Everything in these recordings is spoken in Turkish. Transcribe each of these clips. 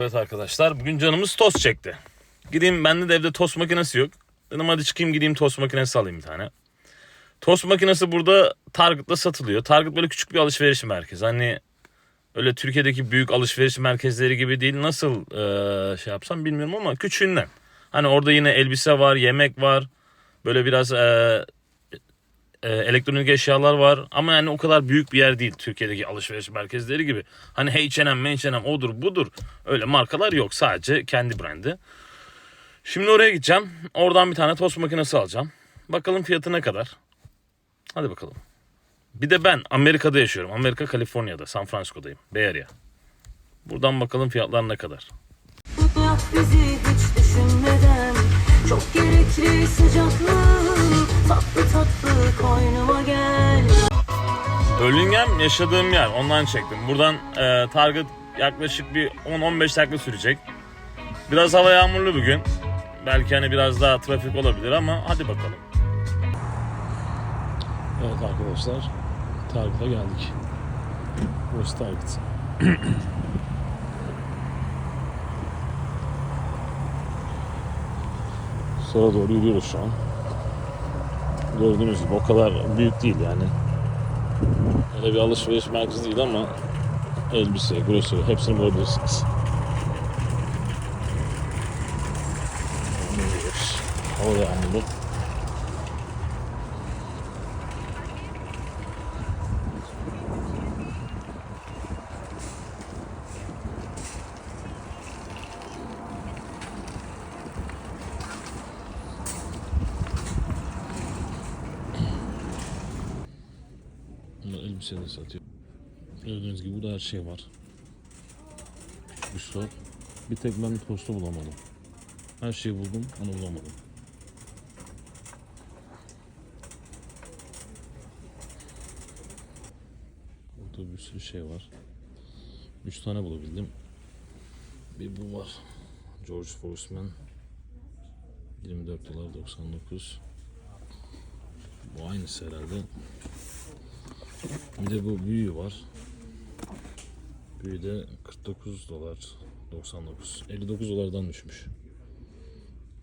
Evet arkadaşlar bugün canımız tost çekti. Gideyim bende de evde tost makinesi yok. Dedim hadi çıkayım gideyim tost makinesi alayım bir tane. Tost makinesi burada Target'ta satılıyor. Target böyle küçük bir alışveriş merkezi. Hani öyle Türkiye'deki büyük alışveriş merkezleri gibi değil. Nasıl eee, şey yapsam bilmiyorum ama küçüğünden. Hani orada yine elbise var, yemek var. Böyle biraz eee, e, elektronik eşyalar var ama yani o kadar büyük bir yer değil Türkiye'deki alışveriş merkezleri gibi. Hani H&M, H&M odur budur öyle markalar yok sadece kendi brendi. Şimdi oraya gideceğim. Oradan bir tane tost makinesi alacağım. Bakalım fiyatı ne kadar. Hadi bakalım. Bir de ben Amerika'da yaşıyorum. Amerika Kaliforniya'da, San Francisco'dayım. Bay Area. Buradan bakalım fiyatlar ne kadar. Bizi hiç düşünmeden Çok gerekli sıcaklık Tatlı tatlı koynuma gel Burlingame yaşadığım yer. Ondan çektim. Buradan e, Target yaklaşık bir 10-15 dakika sürecek. Biraz hava yağmurlu bugün. Belki hani biraz daha trafik olabilir ama hadi bakalım. Evet arkadaşlar Target'a geldik. Burası Target. Sonra doğru yürüyoruz şu an. Gördüğünüz gibi o kadar büyük değil yani. Öyle bir alışveriş merkezi değil ama elbise, grocery hepsini bulabilirsiniz. Yürüyoruz. Hava de satıyor. Gördüğünüz gibi burada her şey var. Küçük bir tek ben tostu bulamadım. Her şeyi buldum, onu bulamadım. Burada bir sürü şey var. Üç tane bulabildim. Bir bu var. George Forceman. 24 dolar 99. Bu aynısı herhalde. Bir de bu büyüğü var. Büyüğü de 49 dolar 99. 59 dolardan düşmüş.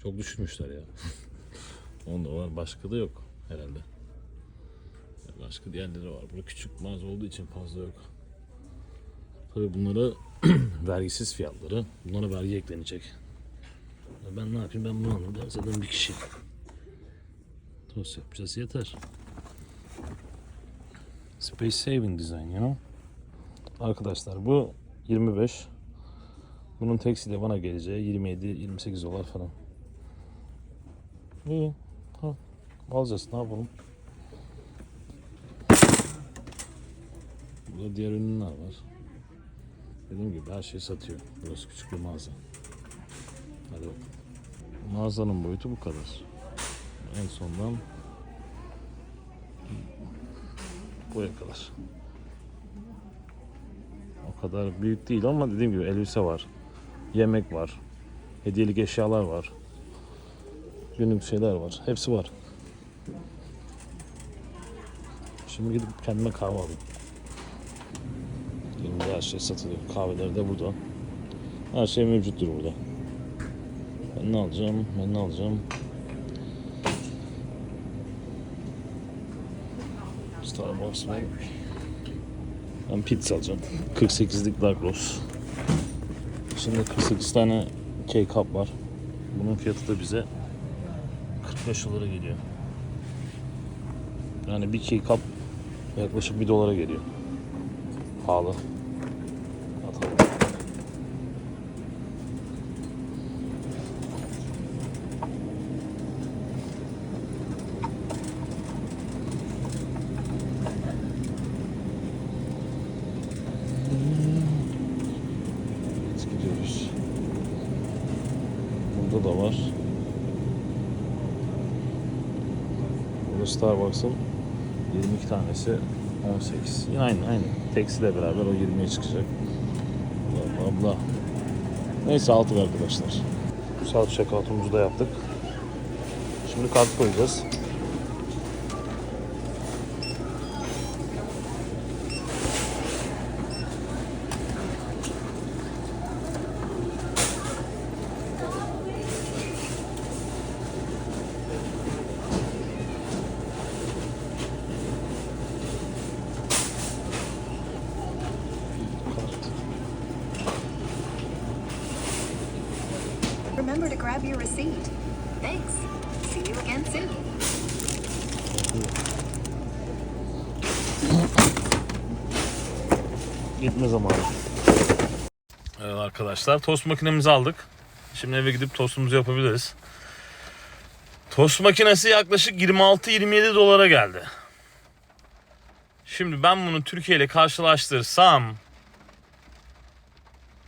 Çok düşmüşler ya. 10 dolar başka da yok herhalde. Başka diğerleri var. Burada küçük mağaza olduğu için fazla yok. Tabii bunlara vergisiz fiyatları. Bunlara vergi eklenecek. Ben ne yapayım ben bunu. Ben zaten bir kişi. Tost yapacağız yeter. Space saving design you know. Arkadaşlar bu 25. Bunun teksili bana geleceği 27-28 dolar falan. İyi. Ha. Alacağız ne yapalım. Burada diğer ürünler var. Dediğim gibi her şey satıyor. Burası küçük bir mağaza. Hadi bakalım. Mağazanın boyutu bu kadar. En sondan buraya kadar. O kadar büyük değil ama dediğim gibi elbise var. Yemek var. Hediyelik eşyalar var. Günlük şeyler var. Hepsi var. Şimdi gidip kendime kahve alayım. Elimde her şey satılıyor. Kahveler de burada. Her şey mevcuttur burada. Ben ne alacağım? Ben ne alacağım? Starbucks var. Ben pizza alacağım. 48'lik Dark Roast. Şimdi 48 tane K-Cup var. Bunun fiyatı da bize 45 dolara geliyor. Yani bir K-Cup yaklaşık 1 dolara geliyor. Pahalı. Gidiyoruz. Burada da var. Burada Starbucks'ın 22 tanesi 18. Yine aynı aynı. Teksiyle beraber o 20'ye çıkacak. Bla bla. Neyse aldık arkadaşlar. Self checkout'umuzu da yaptık. Şimdi kart koyacağız. Remember to grab your receipt. Thanks. See you again soon. Gitme zamanı. Evet arkadaşlar tost makinemizi aldık. Şimdi eve gidip tostumuzu yapabiliriz. Tost makinesi yaklaşık 26-27 dolara geldi. Şimdi ben bunu Türkiye ile karşılaştırsam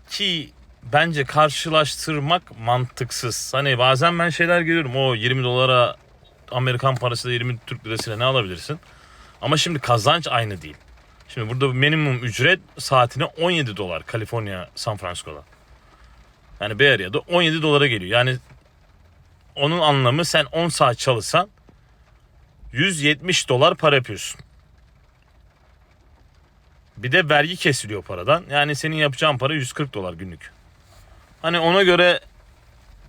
ki bence karşılaştırmak mantıksız. Hani bazen ben şeyler görüyorum. O 20 dolara Amerikan parası da 20 Türk lirasıyla ne alabilirsin? Ama şimdi kazanç aynı değil. Şimdi burada minimum ücret saatine 17 dolar Kaliforniya San Francisco'da. Yani Bay Area'da 17 dolara geliyor. Yani onun anlamı sen 10 saat çalışsan 170 dolar para yapıyorsun. Bir de vergi kesiliyor paradan. Yani senin yapacağın para 140 dolar günlük. Hani ona göre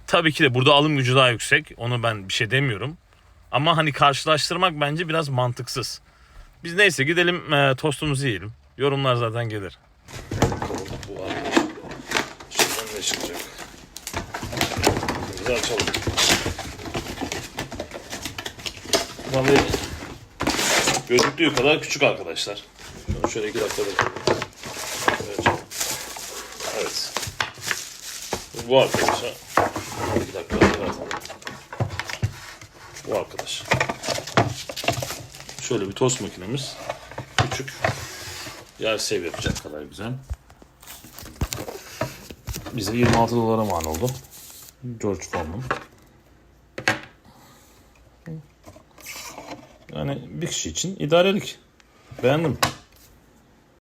tabii ki de burada alım gücü daha yüksek. Onu ben bir şey demiyorum. Ama hani karşılaştırmak bence biraz mantıksız. Biz neyse gidelim e, tostumuzu yiyelim. Yorumlar zaten gelir. Şuradan ne çıkacak? Bizi açalım. Tabii gözüktüğü kadar küçük arkadaşlar. Şöyle iki dakikada Evet. Evet. Bu arkadaşa iki dakikada evet. Bu arkadaş. Şöyle bir tost makinemiz. Küçük. Yer sev yapacak kadar güzel. Bize 26 dolara mal oldu. George Foreman. Yani bir kişi için idarelik. Beğendim.